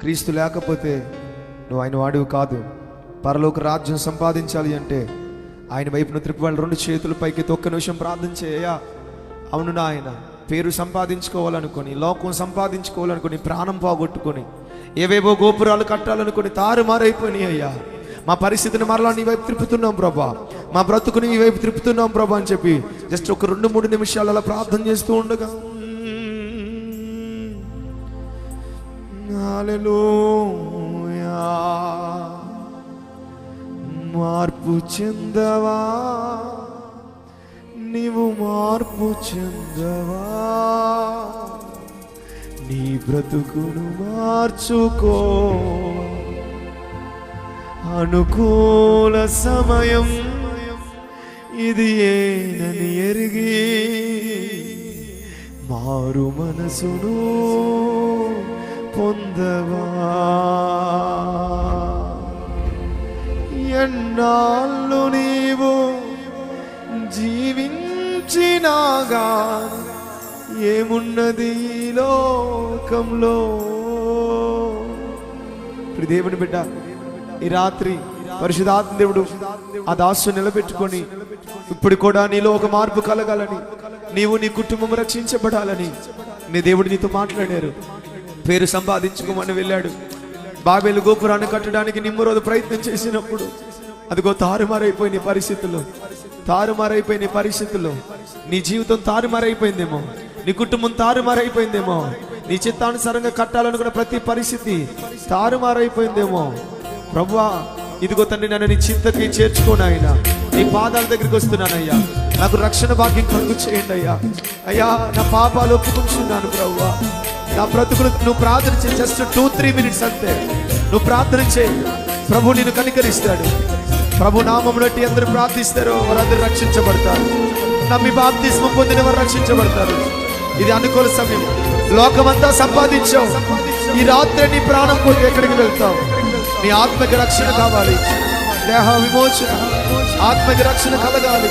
క్రీస్తు లేకపోతే నువ్వు ఆయన వాడివి కాదు. పరలోక రాజ్యం సంపాదించాలి అంటే ఆయన వైపున త్రిప్పి రెండు చేతుల పైకి ఒక్క నిమిషం ప్రార్థన చేయ. అవును నాయన పేరు సంపాదించుకోవాలనుకొని లోకం సంపాదించుకోవాలనుకొని ప్రాణం పోగొట్టుకొని ఏవేవో గోపురాలు కట్టాలనుకొని తారుమారైపోయినాయి అయ్యా. మా పరిస్థితిని మరలా నీ వైపు తిప్పుతున్నాం ప్రభా. మా బ్రతుకుని నీ వైపు తిప్పుతున్నాం ప్రభా అని చెప్పి జస్ట్ ఒక రెండు మూడు నిమిషాలు అలా ప్రార్థన చేస్తూ ఉండగా హల్లెలూయా మార్పు చెందవా? నీవు మార్పు చెందవా? నీ బ్రతుకును మార్చుకో. అనుకూల సమయం ఇది ఏనని ఎరిగి మారు మనసును. పొందవా ఎన్నాళ్ళు నీవు జీవించినాగా ఏమున్నది లోకంలో ఇప్పుడు దేవుని బిడ్డ ఈ రాత్రి పరిశుధాత్మ దేవుడు ఆ దాసు నిలబెట్టుకొని ఇప్పుడు కూడా నీలో ఒక మార్పు కలగాలని నీవు నీ కుటుంబం రక్షించబడాలని నీ దేవుడు నీతో మాట్లాడారు పేరు సంపాదించుకోమని వెళ్ళాడు. బాబేలు గోపురాన్ని కట్టడానికి నిమ్మరోజు ప్రయత్నం చేసినప్పుడు అదిగో తారుమారైపోయిన పరిస్థితుల్లో తారుమారైపోయిన నీ పరిస్థితుల్లో నీ జీవితం తారుమారైపోయిందేమో నీ కుటుంబం తారుమారైపోయిందేమో నీ చిత్తానుసారంగా కట్టాలనుకున్న ప్రతి పరిస్థితి తారుమారైపోయిందేమో. ప్రభువా ఇదిగో తండ్రి నన్ను నీ చింతకి చేర్చుకోను ఆయన. నీ పాదాల దగ్గరికి వస్తున్నానయ్యా నాకు రక్షణ భాగ్యం కలుగు చేయండి అయ్యా. అయ్యా నా పాపాలు ఒప్పుకుంటున్నాను ప్రభువా. నా బ్రతుకులు నువ్వు ప్రార్థన చేయి. జస్ట్ టూ త్రీ మినిట్స్ అంతే. నువ్వు ప్రార్థన చేయి. ప్రభు నేను కనికరిస్తాడు. ప్రభు నామం బట్టి అందరూ ప్రార్థిస్తారో. వారందరూ రక్షించబడతారు. నమ్మి బాప్తిస్మ పొందిన వారు రక్షించబడతారు. ఇది అనుకూల సమయం. లోకమంతా సంపాదించావు. ఈ రాత్రి నీ ప్రాణం కొట్టి ఎక్కడికి వెళ్తావు? నీ ఆత్మకి రక్షణ కావాలి. దేహ విమోచన. ఆత్మకి రక్షణ కలగాలి.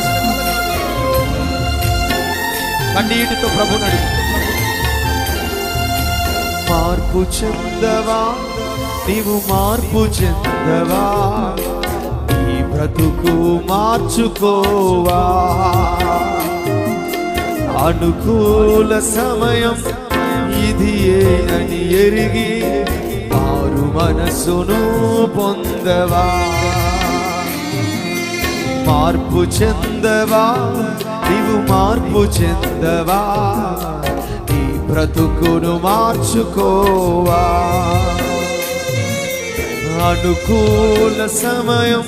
కన్నీటితో ప్రభు నడి మార్పు చెందవా? నీవు మార్పు చెందవా? నీ బ్రతుకు మార్చుకోవా? అనుకూల సమయం ఇది అని ఎరిగి మారు మనసును పొందవా? మార్పు చెందవా? నీవు మార్పు చెందవా? బ్రతుకును మార్చుకోవా? అనుకూల సమయం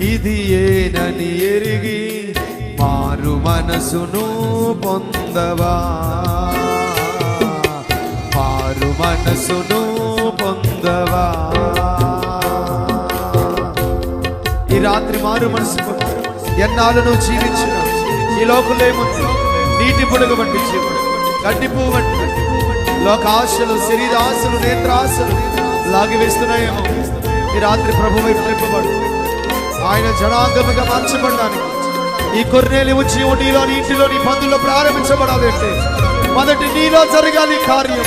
ఇది ఏనని ఎరిగి మారు మనసును పొందవా? మారు మనసును పొందవా? ఈ రాత్రి మారు మనసు పొందు. ఎన్నాళ్ళు నువ్వు జీవించిన ఈ లోకంలో ఏముంది? నీటి పొడుగు పట్టించి జీవుడు వంటి లోక ఆశలు శరీర ఆశలు నేత్రాశలు లాగి వేస్తున్నాయేమో. ఈ రాత్రి ప్రభు వైపు నింపబడు ఆయన జనాంగముగా మార్చబడడానికి ఈ కొర్రేలు జీవు నీలో నీ ఇంటిలో నీ పందుల్లో ప్రారంభించబడాలి అంటే మొదటి నీలో జరగాలి కార్యం.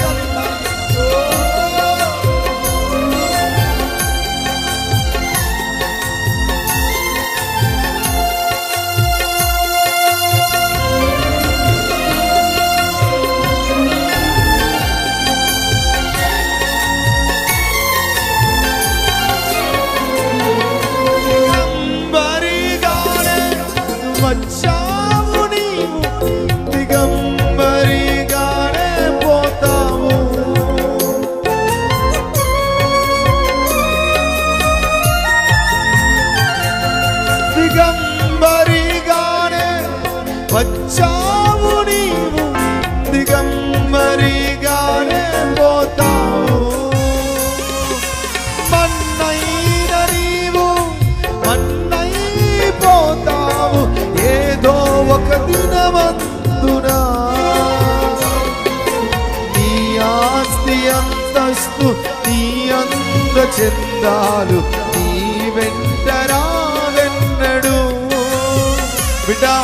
అంతస్తు నీ అంత చెందాలు నీ వెంటరా వెన్నడు. బిడా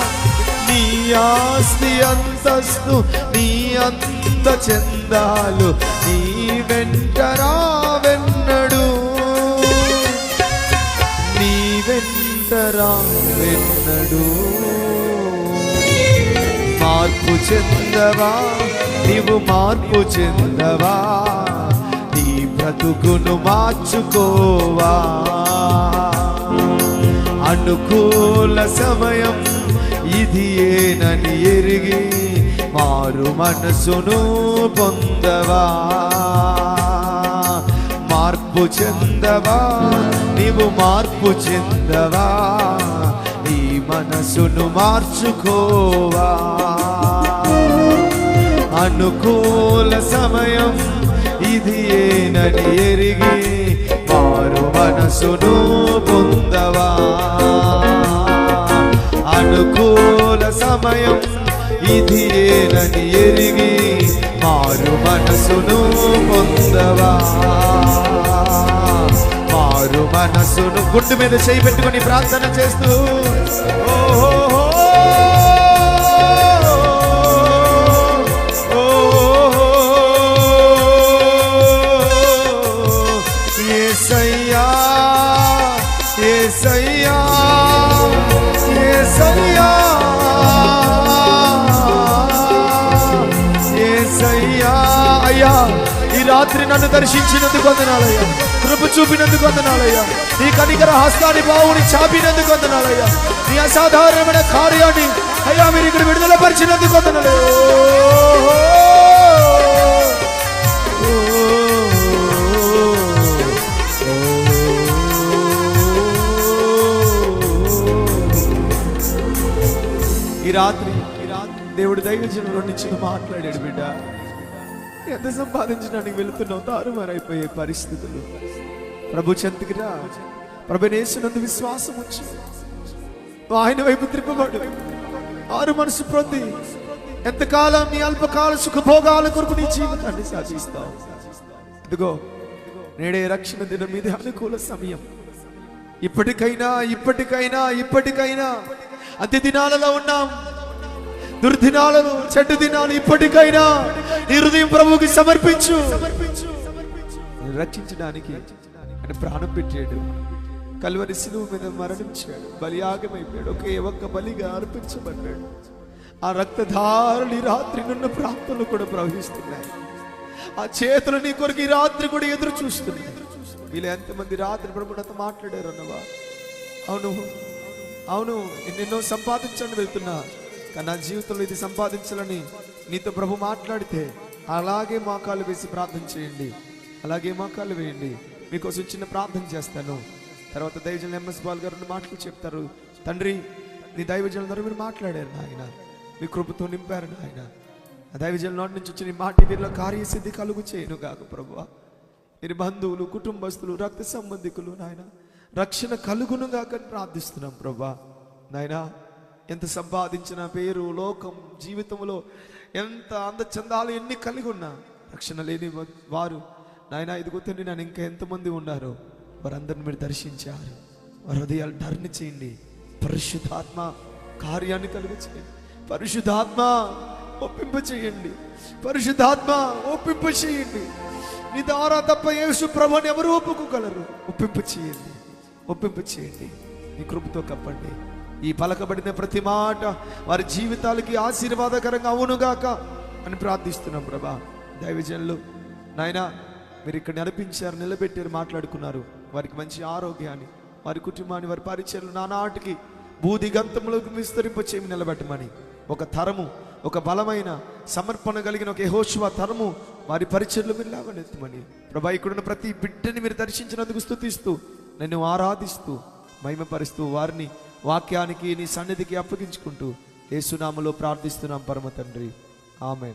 నీ ఆస్తి అంతస్తు నీ అంత చెందాలు నీ వెంటరా వెన్నడు. నీ వెంటరా వెన్నడు. మార్పు చెందవా? నీవు మార్పు చెందవా? నీ బ్రతుకును మార్చుకోవా? అనుకూల సమయం ఇది ఏనని ఎరిగి మారు మనసును పొందవా? మార్పు చెందవా? నీవు మార్పు చెందవా? నీ మనసును మార్చుకోవా? అనుకూల సమయం ఇది ఏనని ఎరిగి మారు మనసును పొందవా? అనుకూల సమయం ఇది ఏనని ఎరిగి మారు మనసును పొందవా? మారు మనసును గుడ్డు మీద చేయి పెట్టుకొని ప్రార్థన చేస్తూ ఓహో రాత్రి నన్ను దర్శించినందుకు వందనాలయ్యా. కృప చూపినందుకు వందనాలయ్యా. నీ కనికర హస్తాన్ని బావుని చాపినందుకు వందనాలయ్యా. నీ అసాధారణమైన కార్యాన్ని అయ్యా మీరు ఇక్కడ విడుదల పరిచినందుకు వందనాలయ్యా. ఈ రాత్రి ఈ రాత్రి దేవుడు దైవజనంలో నుంచి మాట్లాడాడు బిడ్డ. ఎంత సంపాదించడానికి వెళుతున్నావు తారుమారైపోయే పరిస్థితులు. ప్రభు చెంతకి రా. ప్రభు నేసినందు విశ్వాసం వచ్చి ఆయన వైపు త్రిప్పబడు ఆరు మనసు ప్రొద్ది ఎంతకాలం నీ అల్పకాల సుఖభోగాల కొరకు నీ జీవితాన్ని సాధిస్తావు. ఇదిగో నేడే రక్షణ దినం ఇది అనుకూల సమయం. ఇప్పటికైనా ఇప్పటికైనా ఇప్పటికైనా అతి దినాలలో ఉన్నాం. దుర్దినాలను చెడ్డు దినాలు ఇప్పటికైనా నీ హృదయం ప్రభువుకి సమర్పించు. రక్షించడానికి అని ప్రాణం పెట్టాడు. కల్వరి సిలువు మీద మరణించాడు. బలియాగమైపోయాడు. ఒకే ఒక్క బలిగా అర్పించబడ్డాడు. ఆ రక్తధారలు ఈ రాత్రి నున్న ప్రాంతంలో కూడా ప్రవహిస్తున్నాయి. ఆ చేతులు నీ కొరకు ఈ రాత్రి కూడా ఎదురు చూస్తున్నాయి. వీళ్ళు ఎంతమంది రాత్రి ప్రభుత్వంతో మాట్లాడారు అన్నవా అవును. అవును. ఎన్నెన్నో సంపాదించండి వెళ్తున్నా. కానీ నా జీవితంలో ఇది సంపాదించాలని నీతో ప్రభు మాట్లాడితే అలాగే మోకాలు వేసి ప్రార్థన చేయండి. అలాగే మోకాలు వేయండి. మీకోసం చిన్న ప్రార్థన చేస్తాను. తర్వాత దైవజనులు ఎంఎస్ బాల్ గారు మాటలు చెప్తారు. తండ్రి నీ దైవజనులందరూ మీరు మాట్లాడారు నాయన. మీ కృపతో నింపారు నాయన. ఆ దైవజనుల నోటి నుంచి వచ్చిన మాటి వీరిలో కార్యసిద్ధి కలుగు చేయను కాక ప్రభు మీరు బంధువులు కుటుంబస్తులు రక్త సంబంధికులు నాయన. రక్షణ కలుగును కాక ప్రార్థిస్తున్నాం ప్రభా నాయనా ఎంత సంపాదించిన పేరు లోకం జీవితంలో ఎంత అందచందాలు ఎన్ని కలిగి ఉన్నా రక్షణ లేని వారు నాయన ఇదిగో తండ్రి నన్ను ఇంకా ఎంతమంది ఉన్నారు వారందరిని మీరు దర్శించారు వారి హృదయాలు టర్న్ చేయండి. పరిశుద్ధాత్మ కార్యాన్ని కలుగు చేయండి. పరిశుద్ధాత్మ ఒప్పింప చేయండి. పరిశుద్ధాత్మ ఒప్పింప చేయండి. నీ ద్వారా తప్ప యేసు ప్రభుని ఎవరు ఒప్పుకోగలరు? ఒప్పింపు చేయండి. ఒప్పింప చేయండి. నీ కృపతో కప్పండి. ఈ పలకబడిన ప్రతి మాట వారి జీవితాలకి ఆశీర్వాదకరంగా అవునుగాక అని ప్రార్థిస్తున్నాం ప్రభా. దైవజనులు నాయనా మీరు ఇక్కడ నడిపించారు నిలబెట్టారు మాట్లాడుకున్నారు. వారికి మంచి ఆరోగ్యాన్ని వారి కుటుంబాన్ని వారి పరిచయలు నానాటికి బూది గంతములకు విస్తరింప నిలబెట్టమని. ఒక తరము ఒక బలమైన సమర్పణ కలిగిన ఒక యెహోషువ తరము వారి పరిచయలు మీరు లేవనెత్తమని ప్రభా ఇక్కడున్న ప్రతి బిడ్డని మీరు దర్శించినందుకు స్థుతిస్తూ నన్ను ఆరాధిస్తూ మహిమపరుస్తూ వారిని వాక్యానికి నీ సన్నిధికి అప్పగించుకుంటూ ఏసునామలో ప్రార్థిస్తున్నాం పరమ తండ్రి. ఆమెన్.